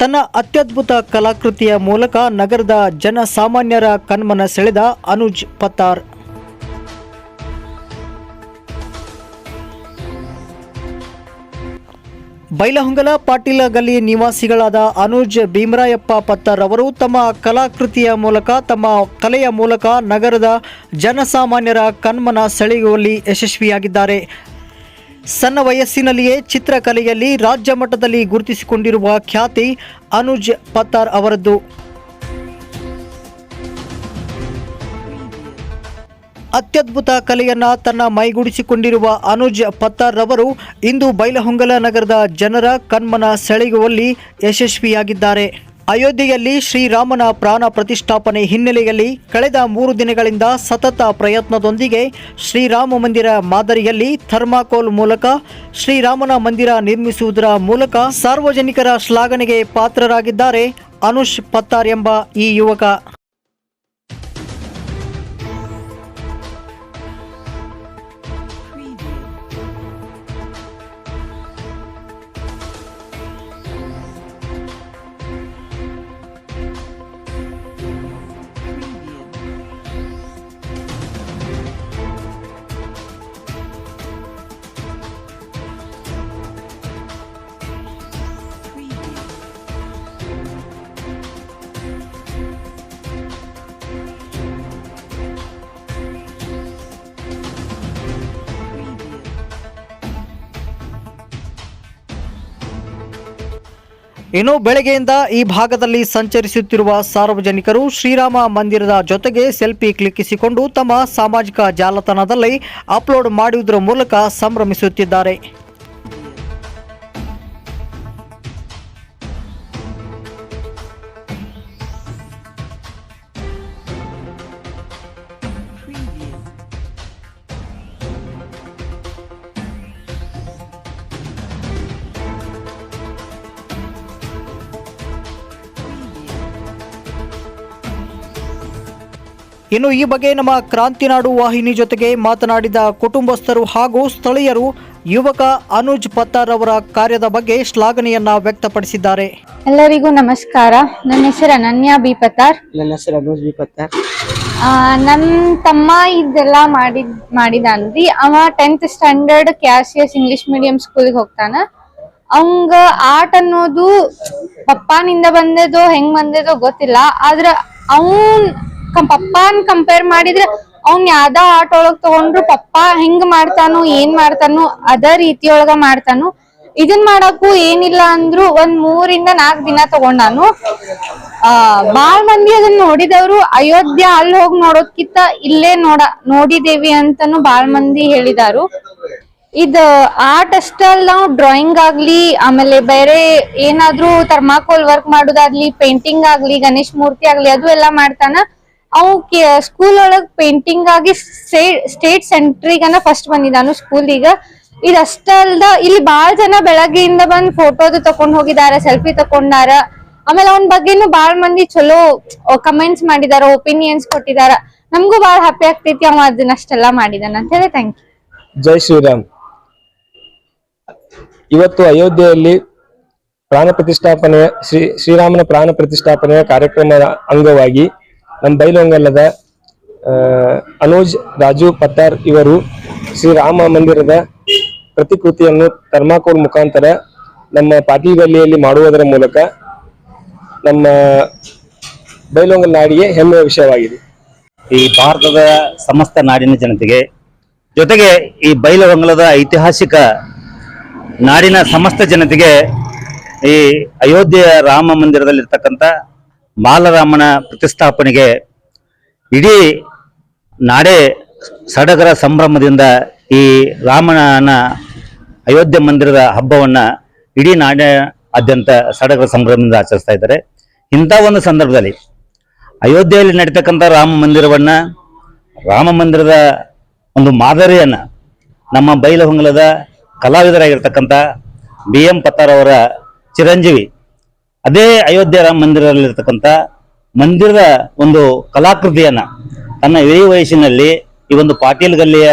ತನ್ನ ಅತ್ಯದ್ಭುತ ಕಲಾಕೃತಿಯ ಮೂಲಕ ನಗರದ ಜನಸಾಮಾನ್ಯರ ಕಣ್ಮನ ಸೆಳೆದ ಅನುಜ್ ಪತ್ತಾರ್. ಬೈಲಹೊಂಗಲ ಪಾಟೀಲ ಗಲ್ಲಿ ನಿವಾಸಿಗಳಾದ ಅನುಜ್ ಭೀಮರಾಯಪ್ಪ ಪತ್ತರ್ ಅವರು ತಮ್ಮ ಕಲಾಕೃತಿಯ ಮೂಲಕ ತಮ್ಮ ಕಲೆಯ ಮೂಲಕ ನಗರದ ಜನಸಾಮಾನ್ಯರ ಕಣ್ಮನ ಸೆಳೆಯುವಲ್ಲಿ ಯಶಸ್ವಿಯಾಗಿದ್ದಾರೆ. ಸಣ್ಣ ವಯಸ್ಸಿನಲ್ಲಿಯೇ ಚಿತ್ರಕಲೆಯಲ್ಲಿ ರಾಜ್ಯ ಮಟ್ಟದಲ್ಲಿ ಗುರುತಿಸಿಕೊಂಡಿರುವ ಖ್ಯಾತಿ ಅನುಜ್ ಪತ್ತಾರ್ ಅವರದ್ದು. ಅತ್ಯದ್ಭುತ ಕಲೆಯನ್ನ ತನ್ನ ಮೈಗೂಡಿಸಿಕೊಂಡಿರುವ ಅನುಜ್ ಪತ್ತಾರ್ ರವರು ಇಂದು ಬೈಲಹೊಂಗಲ ನಗರದ ಜನರ ಕಣ್ಮನ ಸೆಳೆಯುವಲ್ಲಿ ಯಶಸ್ವಿಯಾಗಿದ್ದಾರೆ. ಅಯೋಧ್ಯೆಯಲ್ಲಿ ಶ್ರೀರಾಮನ ಪ್ರಾಣ ಪ್ರತಿಷ್ಠಾಪನೆ ಹಿನ್ನೆಲೆಯಲ್ಲಿ ಕಳೆದ ಮೂರು ದಿನಗಳಿಂದ ಸತತ ಪ್ರಯತ್ನದೊಂದಿಗೆ ಶ್ರೀರಾಮ ಮಂದಿರ ಮಾದರಿಯಲ್ಲಿ ಥರ್ಮಾಕೋಲ್ ಮೂಲಕ ಶ್ರೀರಾಮನ ಮಂದಿರ ನಿರ್ಮಿಸುವುದರ ಮೂಲಕ ಸಾರ್ವಜನಿಕರ ಶ್ಲಾಘನೆಗೆ ಪಾತ್ರರಾಗಿದ್ದಾರೆ ಅನುಷ್ ಪತ್ತಾರ್ ಎಂಬ ಈ ಯುವಕ. ಇನ್ನು ಬೆಳಗ್ಗೆಯಿಂದ ಈ ಭಾಗದಲ್ಲಿ ಸಂಚರಿಸುತ್ತಿರುವ ಸಾರ್ವಜನಿಕರು ಶ್ರೀರಾಮ ಮಂದಿರದ ಜೊತೆಗೆ ಸೆಲ್ಫಿ ಕ್ಲಿಕ್ಕಿಸಿಕೊಂಡು ತಮ್ಮ ಸಾಮಾಜಿಕ ಜಾಲತಾಣದಲ್ಲಿ ಅಪ್ಲೋಡ್ ಮಾಡುವುದರ ಮೂಲಕ ಸಂಭ್ರಮಿಸುತ್ತಿದ್ದಾರೆ. ಇನ್ನು ಈ ಬಗ್ಗೆ ನಮ್ಮ ಕ್ರಾಂತಿನಾಡು ವಾಹಿನಿ ಜೊತೆಗೆ ಮಾತನಾಡಿದ ಕುಟುಂಬಸ್ಥರು ಹಾಗೂ ಸ್ಥಳೀಯರು ಯುವಕ ಅನುಜ್ ಪತ್ತಾರ್ ಅವರ ಕಾರ್ಯದ ಬಗ್ಗೆ ಶ್ಲಾಘನೆಯನ್ನ ವ್ಯಕ್ತಪಡಿಸಿದ್ದಾರೆ. ಎಲ್ಲರಿಗೂ ನಮಸ್ಕಾರ. ನನ್ನ ಹೆಸರು ಅನನ್ಯ ಬಿ ಪತ್ತಾರ್. ನನ್ನ ಹೆಸರು ಅನುಜ್ ಬಿ ಪತ್ತಾರ್. ನನ್ನ ನನ್ ತಮ್ಮ ಇದೆಲ್ಲ ಮಾಡಿದ ಮಾಡಿದಾನ್ರಿ. ಅವ ಟೆಂತ್ ಸ್ಟ್ಯಾಂಡರ್ಡ್ ಕ್ಯಾಸಿಯಸ್ ಇಂಗ್ಲಿಷ್ ಮೀಡಿಯಂ ಸ್ಕೂಲ್ಗೆ ಹೋಗ್ತಾನ. ಅವಂಗ ಆರ್ಟ್ ಅನ್ನೋದು ಪಪ್ಪಾನಿಂದ ಬಂದದೋ ಹೆಂಗ್ ಬಂದದೋ ಗೊತ್ತಿಲ್ಲ. ಆದ್ರ ಅವನ್ ಪಪ್ಪಾನ್ ಕಂಪೇರ್ ಮಾಡಿದ್ರೆ ಅವ್ನ್ ಯಾವ್ದ ಆರ್ಟ್ ಒಳಗ್ ತಗೊಂಡ್ರು ಪಪ್ಪಾ ಹೆಂಗ್ ಮಾಡ್ತಾನು, ಏನ್ ಮಾಡ್ತಾನು, ಅದ ರೀತಿಯೊಳಗ ಮಾಡ್ತಾನು. ಇದನ್ ಮಾಡಕ್ಕೂ ಏನಿಲ್ಲ ಅಂದ್ರು ಒಂದ್ ಮೂರಿಂದ ನಾಲ್ಕ್ ದಿನ ತಗೊಂಡಾನು. ಆ, ಬಾಳ್ ಮಂದಿ ಅದನ್ನ ನೋಡಿದವ್ರು, ಅಯೋಧ್ಯ ಅಲ್ಲಿ ಹೋಗಿ ನೋಡೋದ್ಕಿಂತ ಇಲ್ಲೇ ನೋಡ, ನೋಡಿದೇವಿ ಅಂತಾನು ಬಾಳ್ ಮಂದಿ ಹೇಳಿದಾರು. ಇದ್ ಆರ್ಟ್ ಅಷ್ಟ ಅಲ್ಲ ನಾವು ಡ್ರಾಯಿಂಗ್ ಆಗ್ಲಿ, ಆಮೇಲೆ ಬೇರೆ ಏನಾದ್ರೂ ಥರ್ಮಾಕೋಲ್ ವರ್ಕ್ ಮಾಡೋದಾಗ್ಲಿ ಪೇಂಟಿಂಗ್ ಆಗ್ಲಿ, ಗಣೇಶ್ ಮೂರ್ತಿ ಆಗ್ಲಿ, ಅದು ಎಲ್ಲಾ ಮಾಡ್ತಾನ. ಅವು ಸ್ಕೂಲ್ ಒಳಗ್ ಪೇಂಟಿಂಗ್ ಆಗಿ ಸ್ಟೇಟ್ ಸೆಂಟ್ರಿಗನ ಫಸ್ಟ್ ಬಂದಿದ್ದಾನು ಸ್ಕೂಲ್ ಈಗ. ಇದಷ್ಟ ಅಲ್ದ ಇಲ್ಲಿ ಬಾಳ ಜನ ಬೆಳಗ್ಗೆಯಿಂದ ಬಂದ್ ಫೋಟೋದು ತಕೊಂಡ್ ಹೋಗಿದಾರ ಸೆಲ್ಫಿ ತಕೊಂಡಾರ. ಆಮೇಲೆ ಅವನ್ ಬಗ್ಗೆನು ಬಾಳ ಮಂದಿ ಚಲೋ ಕಮೆಂಟ್ಸ್ ಮಾಡಿದಾರ ಒಪಿನಿಯನ್ಸ್ ಕೊಟ್ಟಿದಾರ. ನಮಗೂ ಬಾಳ ಹ್ಯಾಪಿ ಆಗ್ತೈತಿ, ಅವ ಅದನ್ನ ಅಷ್ಟೆಲ್ಲಾ ಮಾಡಿದಾನ ಅಂತ ಹೇಳಿ ಥ್ಯಾಂಕ್ ಯು ಜೈ ಶ್ರೀರಾಮ್. ಇವತ್ತು ಅಯೋಧ್ಯೆಯಲ್ಲಿ ಪ್ರಾಣ ಪ್ರತಿಷ್ಠಾಪನೆಯ ಶ್ರೀ, ಶ್ರೀರಾಮನ ಪ್ರಾಣ ಪ್ರತಿಷ್ಠಾಪನೆಯ ಕಾರ್ಯಕ್ರಮದ ಅಂಗವಾಗಿ ನಮ್ಮ ಬೈಲೊಂಗಲದ ಅನೋಜ್ ರಾಜು ಪತ್ತಾರ್ ಇವರು ಶ್ರೀರಾಮ ಮಂದಿರದ ಪ್ರತಿಕೃತಿಯನ್ನು ಥರ್ಮಾಕೋಲ್ ಮುಖಾಂತರ ನಮ್ಮ ಗಲ್ಲಿಯಲ್ಲಿ ಮಾಡುವುದರ ಮೂಲಕ ನಮ್ಮ ಬೈಲೊಂಗಲ್ ನಾಡಿಗೆ ಹೆಮ್ಮೆಯ ವಿಷಯವಾಗಿದೆ. ಈ ಭಾರತದ ಸಮಸ್ತ ನಾಡಿನ ಜನತೆಗೆ, ಜೊತೆಗೆ ಈ ಬೈಲವಂಗಲದ ಐತಿಹಾಸಿಕ ನಾಡಿನ ಸಮಸ್ತ ಜನತೆಗೆ ಈ ಅಯೋಧ್ಯೆಯ ರಾಮ ಮಂದಿರದಲ್ಲಿರ್ತಕ್ಕಂಥ ಬಾಲರಾಮನ ಪ್ರತಿಷ್ಠಾಪನೆಗೆ ಇಡೀ ನಾಡೇ ಸಡಗರ ಸಂಭ್ರಮದಿಂದ ಈ ರಾಮನ ಅಯೋಧ್ಯೆ ಮಂದಿರದ ಹಬ್ಬವನ್ನು ಇಡೀ ನಾಡಿನಾದ್ಯಂತ ಸಡಗರ ಸಂಭ್ರಮದಿಂದ ಆಚರಿಸ್ತಾ ಇದ್ದಾರೆ. ಇಂಥ ಒಂದು ಸಂದರ್ಭದಲ್ಲಿ ಅಯೋಧ್ಯೆಯಲ್ಲಿ ನಡೀತಕ್ಕಂಥ ರಾಮ ಮಂದಿರವನ್ನು, ರಾಮ ಮಂದಿರದ ಒಂದು ಮಾದರಿಯನ್ನು ನಮ್ಮ ಬೈಲಹೊಂಗಲದ ಕಲಾವಿದರಾಗಿರ್ತಕ್ಕಂಥ ಬಿ ಎಂ ಪತ್ತಾರವರ ಚಿರಂಜೀವಿ ಅದೇ ಅಯೋಧ್ಯೆ ರಾಮ ಮಂದಿರದಲ್ಲಿರ್ತಕ್ಕಂಥ ಮಂದಿರದ ಒಂದು ಕಲಾಕೃತಿಯನ್ನ, ತನ್ನ ಇಳಿ ವಯಸ್ಸಿನಲ್ಲಿ ಈ ಒಂದು ಪಾಟೀಲ್ ಗಲ್ಲಿಯ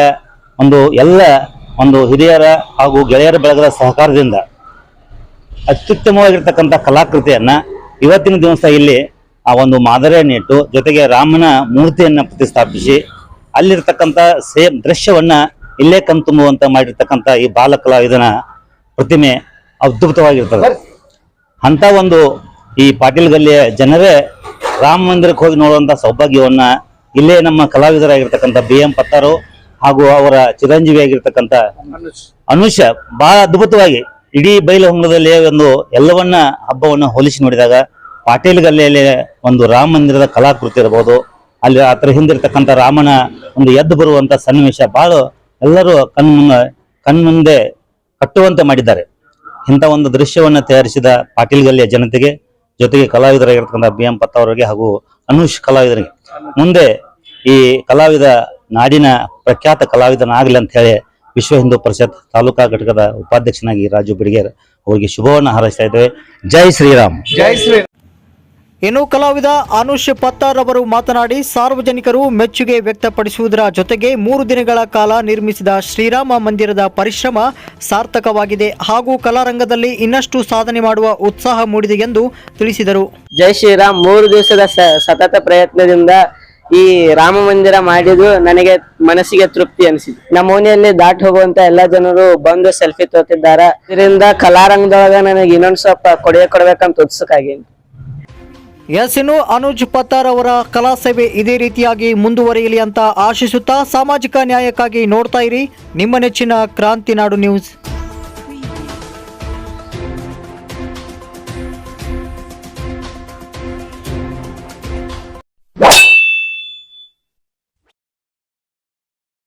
ಒಂದು ಎಲ್ಲ ಒಂದು ಹಿರಿಯರ ಹಾಗೂ ಗೆಳೆಯರ ಬಳಗದ ಸಹಕಾರದಿಂದ ಅತ್ಯುತ್ತಮವಾಗಿರ್ತಕ್ಕಂಥ ಕಲಾಕೃತಿಯನ್ನ ಇವತ್ತಿನ ದಿವಸ ಇಲ್ಲಿ ಆ ಒಂದು ಮಾದರಿಯನ್ನು ಇಟ್ಟು ಜೊತೆಗೆ ರಾಮನ ಮೂರ್ತಿಯನ್ನ ಪ್ರತಿಷ್ಠಾಪಿಸಿ ಅಲ್ಲಿರ್ತಕ್ಕಂಥ ಸೇಮ್ ದೃಶ್ಯವನ್ನ ಇಲ್ಲೇ ಕಣ್ತುಂಬುವಂತ ಮಾಡಿರ್ತಕ್ಕಂಥ ಈ ಬಾಲ ಕಲಾವಿದನ ಪ್ರತಿಮೆ ಅದ್ಭುತವಾಗಿರ್ತದೆ. ಅಂತ ಒಂದು ಈ ಪಾಟೀಲ್ ಗಲ್ಲಿಯ ಜನರೇ ರಾಮ ಮಂದಿರಕ್ಕೆ ಹೋಗಿ ನೋಡುವಂತ ಸೌಭಾಗ್ಯವನ್ನ ಇಲ್ಲೇ ನಮ್ಮ ಕಲಾವಿದರಾಗಿರ್ತಕ್ಕಂಥ ಬಿ ಎಂ ಪತ್ತಾರು ಹಾಗೂ ಅವರ ಚಿರಂಜೀವಿ ಆಗಿರ್ತಕ್ಕಂತ ಅನುಷ್ಯ ಬಹಳ ಅದ್ಭುತವಾಗಿ ಇಡೀ ಬಯಲು ಹೊಂಗದಲ್ಲಿ ಒಂದು ಎಲ್ಲವನ್ನ ಹಬ್ಬವನ್ನ ಹೋಲಿಸಿ ನೋಡಿದಾಗ ಪಾಟೀಲ್ ಗಲ್ಲಿಯಲ್ಲಿ ಒಂದು ರಾಮ ಮಂದಿರದ ಕಲಾಕೃತಿ ಇರಬಹುದು ಅಲ್ಲಿ ಅದರ ಹಿಂದಿರ್ತಕ್ಕಂಥ ರಾಮನ ಒಂದು ಎದ್ದು ಬರುವಂತ ಸನ್ನಿವೇಶ ಬಹಳ ಎಲ್ಲರೂ ಕಣ್ಮುಂದೆ ಕಣ್ಮುಂದೆ ಕಟ್ಟುವಂತೆ ಮಾಡಿದ್ದಾರೆ. ಇಂಥ ಒಂದು ದೃಶ್ಯವನ್ನ ತಯಾರಿಸಿದ ಪಾಟೀಲ್ ಗಲ್ಲಿಯ ಜನತೆಗೆ, ಜೊತೆಗೆ ಕಲಾವಿದರಾಗಿರ್ತಕ್ಕಂಥ ಬಿ ಎಂ ಪತ್ತವರಿಗೆ ಹಾಗೂ ಅನುಷ್ ಕಲಾವಿದರಿಗೆ. ಮುಂದೆ ಈ ಕಲಾವಿದ ನಾಡಿನ ಪ್ರಖ್ಯಾತ ಕಲಾವಿದನಾಗಲಿ ಅಂತ ಹೇಳಿ ವಿಶ್ವ ಹಿಂದೂ ಪರಿಷತ್ ತಾಲೂಕಾ ಘಟಕದ ಉಪಾಧ್ಯಕ್ಷನಾಗಿ ರಾಜು ಬಿಡಿಗೇರ್ ಅವರಿಗೆ ಶುಭವನ್ನು ಹಾರೈಸ್ತಾ ಇದ್ದೇವೆ. ಜೈ ಶ್ರೀರಾಮ್. ಇನ್ನು ಕಲಾವಿದ ಅನುಷ್ ಪತ್ತಾರ್ ಅವರು ಮಾತನಾಡಿ ಸಾರ್ವಜನಿಕರು ಮೆಚ್ಚುಗೆ ವ್ಯಕ್ತಪಡಿಸುವುದರ ಜೊತೆಗೆ ಮೂರು ದಿನಗಳ ಕಾಲ ನಿರ್ಮಿಸಿದ ಶ್ರೀರಾಮ ಮಂದಿರದ ಪರಿಶ್ರಮ ಸಾರ್ಥಕವಾಗಿದೆ ಹಾಗೂ ಕಲಾರಂಗದಲ್ಲಿ ಇನ್ನಷ್ಟು ಸಾಧನೆ ಮಾಡುವ ಉತ್ಸಾಹ ಮೂಡಿದೆ ಎಂದು ತಿಳಿಸಿದರು. ಜೈ ಶ್ರೀರಾಮ್. ಮೂರು ದಿವಸದ ಸತತ ಪ್ರಯತ್ನದಿಂದ ಈ ರಾಮ ಮಂದಿರ ಮಾಡಿದ್ದು ನನಗೆ ಮನಸ್ಸಿಗೆ ತೃಪ್ತಿ ಅನಿಸಿದೆ ನಮ್ಮ ಓಣಿಯಲ್ಲಿ ದಾಟ್ ಹೋಗುವಂತ ಎಲ್ಲಾ ಜನರು ಬಂದು ಸೆಲ್ಫಿ ತೋತಿದ್ದಾರೆ ಇದರಿಂದ ಕಲಾರಂಗದೊಳಗ ನನಗೆ ಇನ್ನೊಂದು ಸ್ವಲ್ಪ ಕೊಡುಗೆ ಕೊಡ್ಬೇಕಂತ ಉತ್ಸುಕ ಆಗೀನಿ ಎಸ್ ಇನ್ನು ಅನುಜ್ ಪತ್ತಾರ್ ಅವರ ಕಲಾ ಸೇವೆ ಇದೇ ರೀತಿಯಾಗಿ ಮುಂದುವರಿಯಲಿ ಅಂತ ಆಶಿಸುತ್ತಾ ಸಾಮಾಜಿಕ ನ್ಯಾಯಕ್ಕಾಗಿ ನೋಡ್ತಾ ಇರಿ. ನಿಮ್ಮ ನೆಚ್ಚಿನ ಕ್ರಾಂತಿ ನಾಡು ನ್ಯೂಸ್.